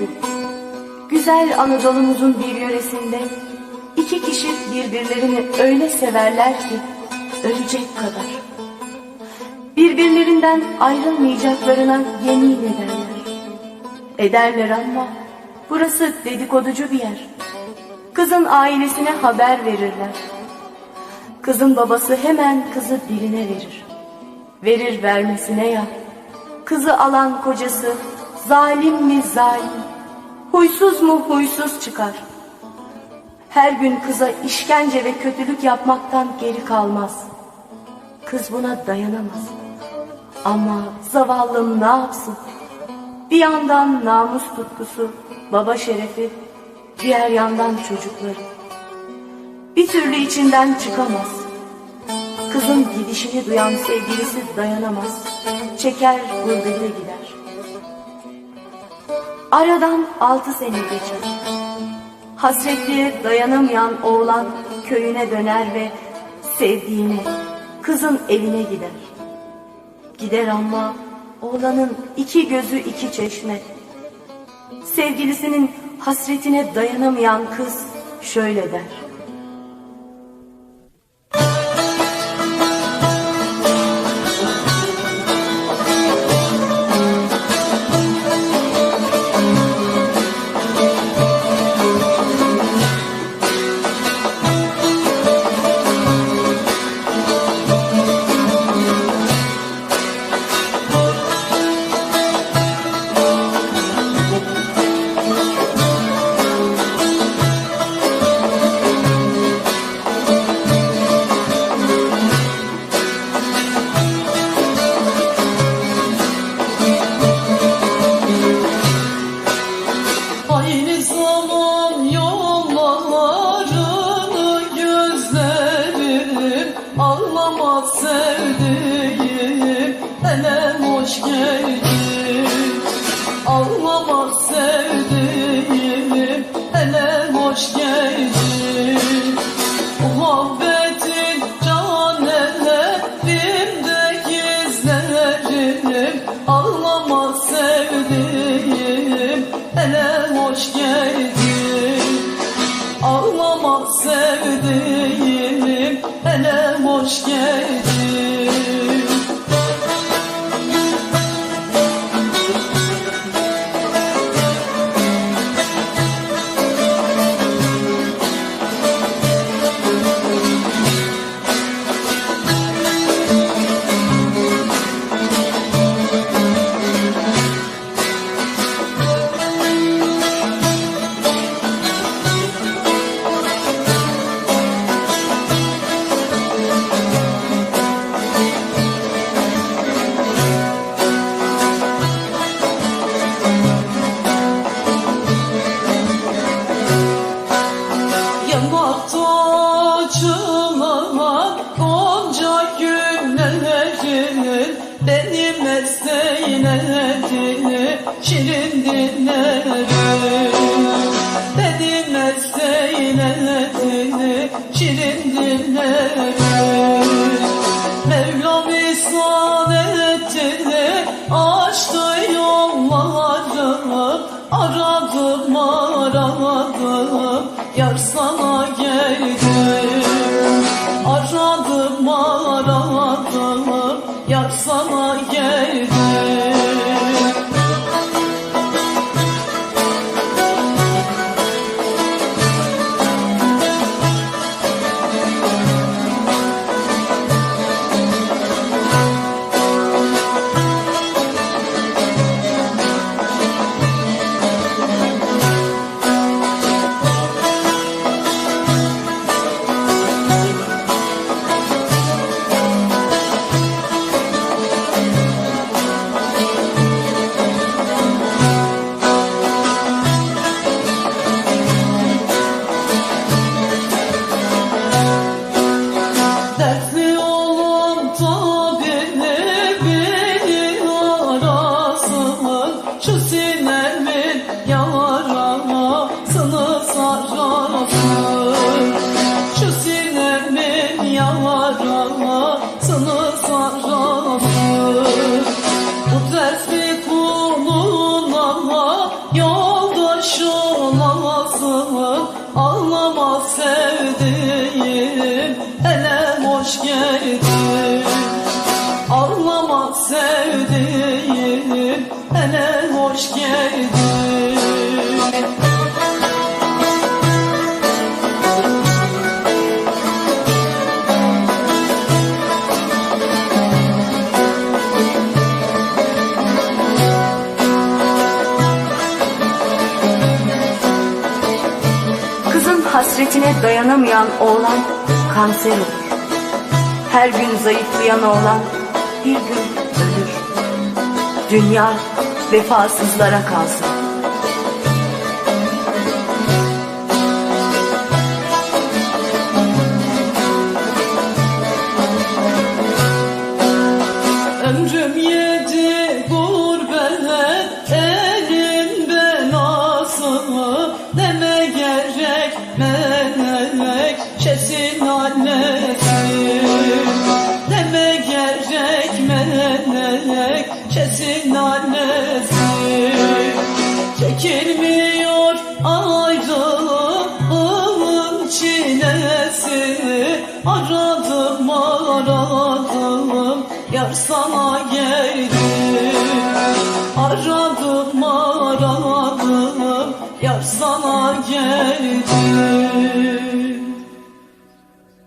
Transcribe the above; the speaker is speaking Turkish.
bu. Güzel Anadolu'muzun bir yöresinde iki kişi birbirlerini öyle severler ki ölecek kadar. Birbirlerinden ayrılmayacaklarına yemin ederler. Ederler ama burası dedikoducu bir yer. Kızın ailesine haber verirler. Kızın babası hemen kızı birine verir. Verir vermesine ya. Kızı alan kocası zalim mi zalim, huysuz mu huysuz çıkar. Her gün kıza işkence ve kötülük yapmaktan geri kalmaz. Kız buna dayanamaz. Ama zavallım ne yapsın? Bir yandan namus tutkusu, baba şerefi, diğer yandan çocukları. Bir türlü içinden çıkamaz. Kızın gidişini duyan sevgilisi dayanamaz. Çeker gurbete gider. Aradan altı sene geçer. Hasretliğe dayanamayan oğlan köyüne döner ve sevdiğine, kızın evine gider. Gider ama oğlanın iki gözü iki çeşme. Sevgilisinin hasretine dayanamayan kız şöyle der. Zaman yollarını gözlerim Ağlamaz sevdiğim hele hoş geldin. Ağlamaz sevdiğim hele hoş geldin. Muhabbetin can ellerimde gizlerim sevdiğim hoş şirin dinlerim Benim mesleğinetini şirin dinlerim Mevlam ihsan etti açtı yollarım Aradım aradım yar sana geldim Aradım aradım yar sana geldim did not. Kızın hasretine dayanamayan oğlan kanser olur. Her gün zayıflayan oğlan bir gün ölür. Dünya vefasızlara kalsın. kesin annesi Çekilmiyor ayrılığın çilesi. Aradım aradım yar sana geldi. Aradım aradım yar sana geldi.